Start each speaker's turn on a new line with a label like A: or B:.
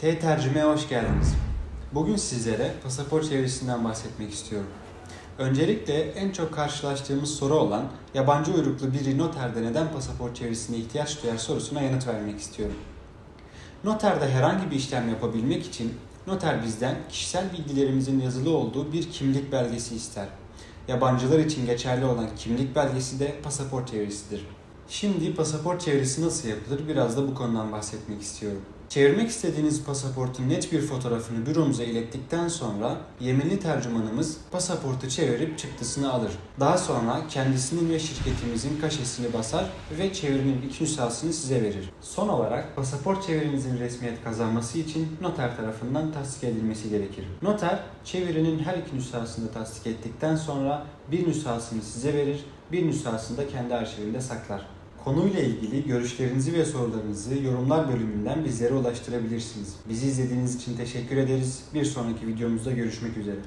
A: T tercümeye hoş geldiniz. Bugün sizlere pasaport çevirisinden bahsetmek istiyorum. Öncelikle en çok karşılaştığımız soru olan yabancı uyruklu biri noterde neden pasaport çevirisine ihtiyaç duyar sorusuna yanıt vermek istiyorum. Noterde herhangi bir işlem yapabilmek için noter bizden kişisel bilgilerimizin yazılı olduğu bir kimlik belgesi ister. Yabancılar için geçerli olan kimlik belgesi de pasaport çevirisidir. Şimdi pasaport çevirisi nasıl yapılır biraz da bu konudan bahsetmek istiyorum. Çevirmek istediğiniz pasaportun net bir fotoğrafını büromuza ilettikten sonra yeminli tercümanımız pasaportu çevirip çıktısını alır. Daha sonra kendisinin ve şirketimizin kaşesini basar ve çevirinin iki nüshasını size verir. Son olarak pasaport çevirinizin resmiyet kazanması için noter tarafından tasdik edilmesi gerekir. Noter çevirinin her iki nüshasını tasdik ettikten sonra bir nüshasını size verir, bir nüshasını da kendi arşivinde saklar. Konuyla ilgili görüşlerinizi ve sorularınızı yorumlar bölümünden bizlere ulaştırabilirsiniz. Bizi izlediğiniz için teşekkür ederiz. Bir sonraki videomuzda görüşmek üzere.